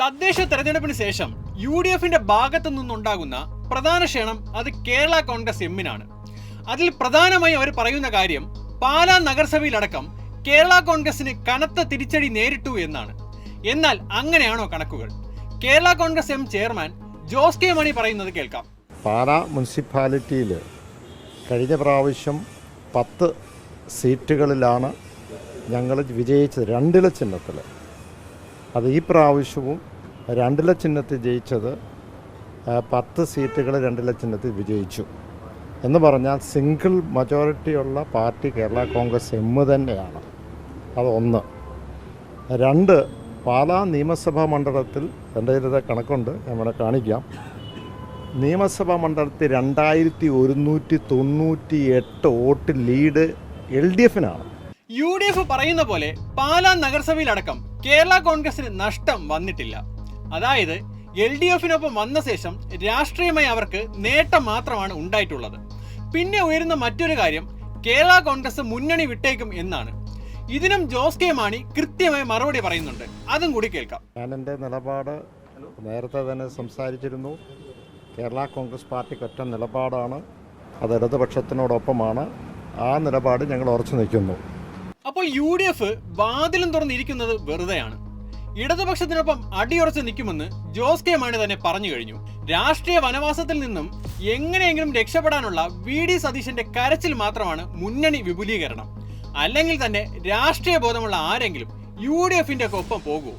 തദ്ദേശ തെരഞ്ഞെടുപ്പിന് ശേഷം യു ഡി എഫിന്റെ ഭാഗത്തു നിന്നുണ്ടാകുന്ന പ്രധാന ക്ഷണം അത് കേരള കോൺഗ്രസ് എമ്മിനാണ്. അതിൽ പ്രധാനമായും അവർ പറയുന്ന കാര്യം പാലാ നഗരസഭയിലടക്കം കേരള കോൺഗ്രസിന് കനത്ത തിരിച്ചടി നേരിട്ടു എന്നാണ്. എന്നാൽ അങ്ങനെയാണോ കണക്കുകൾ? Kerala Congress M chairman Jose K Mani പറയുന്നത് കേൾക്കാം. പാലാ മുനിസിപ്പാലിറ്റിയിൽ കഴിഞ്ഞ പ്രാവശ്യം പത്ത് സീറ്റുകളിലാണ് ഞങ്ങൾ വിജയിച്ചത്. രണ്ടില ചിഹ്നത്തിൽ അത് ഈ പ്രാവശ്യവും രണ്ടില ചിഹ്നത്തിൽ ജയിച്ചത് പത്ത് സീറ്റുകൾ രണ്ടില ചിഹ്നത്തിൽ വിജയിച്ചു. എന്ന് പറഞ്ഞാൽ സിംഗിൾ മജോറിറ്റിയുള്ള പാർട്ടി കേരള കോൺഗ്രസ് എം തന്നെയാണ്. ഒന്ന്. രണ്ട് പാലാ നിയമസഭാ മണ്ഡലത്തിൽ എന്റെ ഇതിന്റെ കണക്കുണ്ട് ഞാൻ കാണിക്കാം. നിയമസഭാ മണ്ഡലത്തിൽ രണ്ടായിരത്തി ഒരുന്നൂറ്റി തൊണ്ണൂറ്റി എട്ട് വോട്ട് ലീഡ് എൽ ഡി എഫിനാണ്. യു ഡി എഫ് പറയുന്ന പോലെ പാലാ നഗരസഭയിലടക്കം കേരള കോൺഗ്രസിന് നഷ്ടം വന്നിട്ടില്ല. അതായത് എൽ ഡി എഫിനൊപ്പം വന്ന ശേഷം രാഷ്ട്രീയമായി അവർക്ക് നേട്ടം മാത്രമാണ് ഉണ്ടായിട്ടുള്ളത്. പിന്നെ ഉയരുന്ന മറ്റൊരു കാര്യം കേരള കോൺഗ്രസ് മുന്നണി വിട്ടേക്കും എന്നാണ്. ഇതിനും ജോസ് കെ മാണി കൃത്യമായി മറുപടി പറയുന്നുണ്ട്. അതും കൂടി കേൾക്കാം. ഞാൻ എന്റെ നിലപാട് നേരത്തെ തന്നെ സംസാരിച്ചിരുന്നു. കേരള കോൺഗ്രസ് പാർട്ടിക്ക് ഒറ്റ നിലപാടാണ് അത് ഇടതുപക്ഷത്തിനോടൊപ്പമാണ്. ആ നിലപാട് ഞങ്ങൾ ഉറച്ചു നിൽക്കുന്നു. അപ്പോൾ യു ഡി എഫ് വാതിലും തുറന്നിരിക്കുന്നത് വെറുതെയാണ്. ഇടതുപക്ഷത്തിനൊപ്പം അടിയുറച്ച് നിൽക്കുമെന്ന് ജോസ് കെ മാണി തന്നെ പറഞ്ഞു കഴിഞ്ഞു. രാഷ്ട്രീയ വനവാസത്തിൽ നിന്നും എങ്ങനെയെങ്കിലും രക്ഷപ്പെടാനുള്ള വി ഡി സതീശന്റെ കരച്ചിൽ മാത്രമാണ് മുന്നണി വിപുലീകരണം. അല്ലെങ്കിൽ തന്നെ രാഷ്ട്രീയ ബോധമുള്ള ആരെങ്കിലും യു ഡി എഫിന്റെ ഒപ്പം പോകുമോ